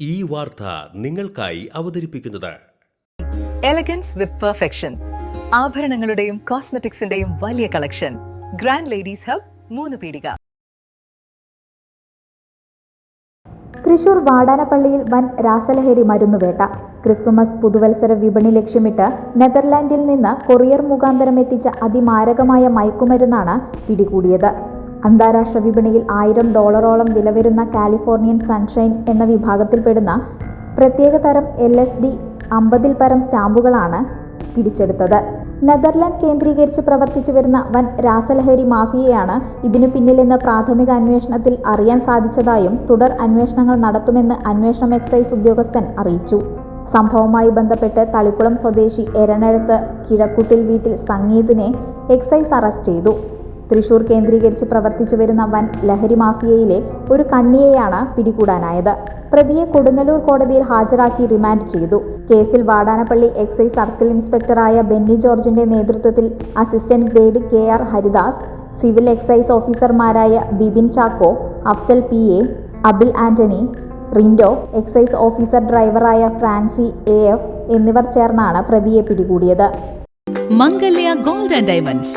ഈ വാർത്ത നിങ്ങൾക്കായി അവതരിപ്പിക്കുന്നത്. എലഗൻസ് വിത്ത് പെർഫെക്ഷൻ ആഭരണങ്ങളുടെയും കോസ്മെറ്റിക്സിന്റെയും വലിയ കളക്ഷൻ ഗ്രാൻഡ് ലേഡീസ് ഹബ് മൂന്ന് പീടിക. തൃശൂർ വാടാനപ്പള്ളിയിൽ വൻ രാസലഹരി മരുന്നുവേട്ട. ക്രിസ്തുമസ് പുതുവത്സര വിപണി ലക്ഷ്യമിട്ട് നെതർലാൻഡിൽ നിന്ന് കൊറിയർ മുഖാന്തരം എത്തിച്ച അതിമാരകമായ മയക്കുമരുന്നാണ് പിടികൂടിയത്. അന്താരാഷ്ട്ര വിപണിയിൽ ആയിരം ഡോളറോളം വില വരുന്ന കാലിഫോർണിയൻ സൺഷൈൻ എന്ന വിഭാഗത്തിൽപ്പെടുന്ന പ്രത്യേക തരം എൽ എസ് ഡി അമ്പതിൽ പരം സ്റ്റാമ്പുകളാണ് പിടിച്ചെടുത്തത്. നെതർലാൻഡ് കേന്ദ്രീകരിച്ച് പ്രവർത്തിച്ചു വരുന്ന വൻ രാസലഹരി മാഫിയയാണ് ഇതിനു പിന്നിലെന്ന് പ്രാഥമിക അന്വേഷണത്തിൽ അറിയാൻ സാധിച്ചതായും തുടർ അന്വേഷണങ്ങൾ നടത്തുമെന്ന് അന്വേഷണം എക്സൈസ് ഉദ്യോഗസ്ഥൻ അറിയിച്ചു. സംഭവവുമായി ബന്ധപ്പെട്ട് തളിക്കുളം സ്വദേശി എരണഴുത്ത് കിഴക്കുട്ടിൽ വീട്ടിൽ സംഗീതിനെ എക്സൈസ് അറസ്റ്റ് ചെയ്തു. തൃശൂർ കേന്ദ്രീകരിച്ച് പ്രവർത്തിച്ചു വരുന്ന വൻ ലഹരി മാഫിയയിലെ ഒരു കണ്ണിയെയാണ് പിടികൂടാനായത്. പ്രതിയെ കൊടുങ്ങല്ലൂർ കോടതിയിൽ ഹാജരാക്കി റിമാൻഡ് ചെയ്തു. കേസിൽ വാടാനപ്പള്ളി എക്സൈസ് സർക്കിൾ ഇൻസ്പെക്ടറായ ബെന്നി ജോർജിന്റെ നേതൃത്വത്തിൽ assistant grade K R Haridas civil excise ഓഫീസർമാരായ Bibin Chacko Afsal P A Abil Antony Rindo excise officer ഡ്രൈവറായ ഫ്രാൻസി എ എഫ് എന്നിവർ ചേർന്നാണ് പ്രതിയെ പിടികൂടിയത്. Mangalya gold and diamonds.